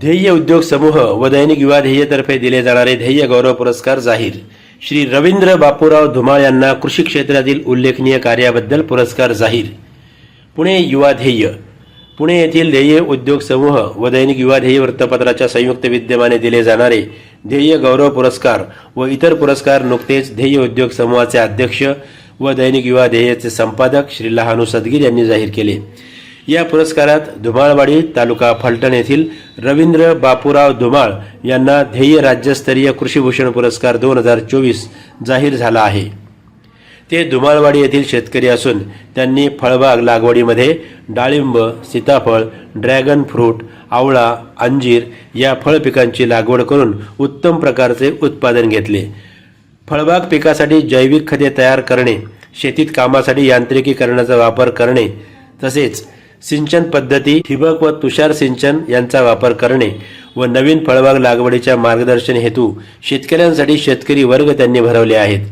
ध्येय उद्योग समूह व दैनिक युवा ध्येयतर्फे दिले जाणारे ध्येय गौरव पुरस्कार जाहीर. श्री रवींद्र बापूराव धुमाळ यांना कृषी क्षेत्रातील उल्लेखनीय कार्याबद्दल पुरस्कार जाहीर. पुणे युवा ध्येय. पुणे येथील ध्येय उद्योग समूह व दैनिक युवा ध्येय वृत्तपत्राच्या संयुक्त विद्यमाने दिले जाणारे ध्येय गौरव पुरस्कार व इतर पुरस्कार नुकतेच ध्येय उद्योग समूहाचे अध्यक्ष व दैनिक युवा ध्येयचे संपादक श्री लहानू सदगीर यांनी जाहीर केले. या पुरस्कारात धुमाळवाडी तालुका फलटण येथील रवींद्र बापूराव धुमाळ यांना ध्येय राज्यस्तरीय कृषीभूषण पुरस्कार दोन हजार चोवीस जाहीर झाला आहे. ते धुमाळवाडी येथील शेतकरी असून त्यांनी फळबाग लागवडीमध्ये डाळिंब सीताफळ ड्रॅगन फ्रूट आवळा अंजीर या फळ पिकांची लागवड करून उत्तम प्रकारचे उत्पादन घेतले. फळबाग पिकासाठी जैविक खते तयार करणे शेतीत कामासाठी यांत्रिकीकरणाचा वापर करणे तसेच सिंचन पद्धती ठिबक व तुषार सिंचन यांचा वापर करणे व नवीन फळबाग लागवडीच्या मार्गदर्शन हेतू शेतकऱ्यांसाठी शेतकरी वर्ग त्यांनी भरवले आहेत.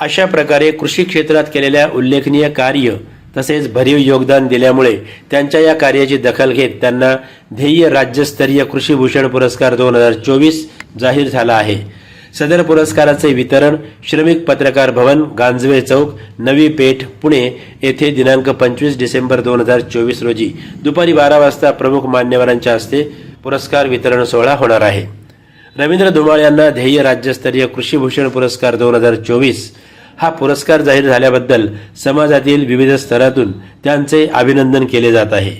अशा प्रकारे कृषी क्षेत्रात केलेल्या उल्लेखनीय कार्य तसेच भरीव योगदान दिल्यामुळे त्यांच्या या कार्याची दखल घेत त्यांना ध्येय राज्यस्तरीय कृषीभूषण पुरस्कार दोन हजार चोवीस जाहीर झाला आहे. सदर पुरस्काराचे वितरण श्रमिक पत्रकार भवन गांजवे चौक नवी पेठ पुणे येथे दिनांक पंचवीस डिसेंबर दोन हजार चोवीस रोजी दुपारी बारा वाजता प्रमुख मान्यवरांच्या हस्ते पुरस्कार वितरण सोहळा होणार आहे. रवींद्र धुमाळ यांना ध्येय राज्यस्तरीय कृषीभूषण पुरस्कार दोन हजार चोवीस. हा पुरस्कार जाहीर झाल्याबद्दल समाजातील विविध स्तरातून त्यांचे अभिनंदन केले जात आहे.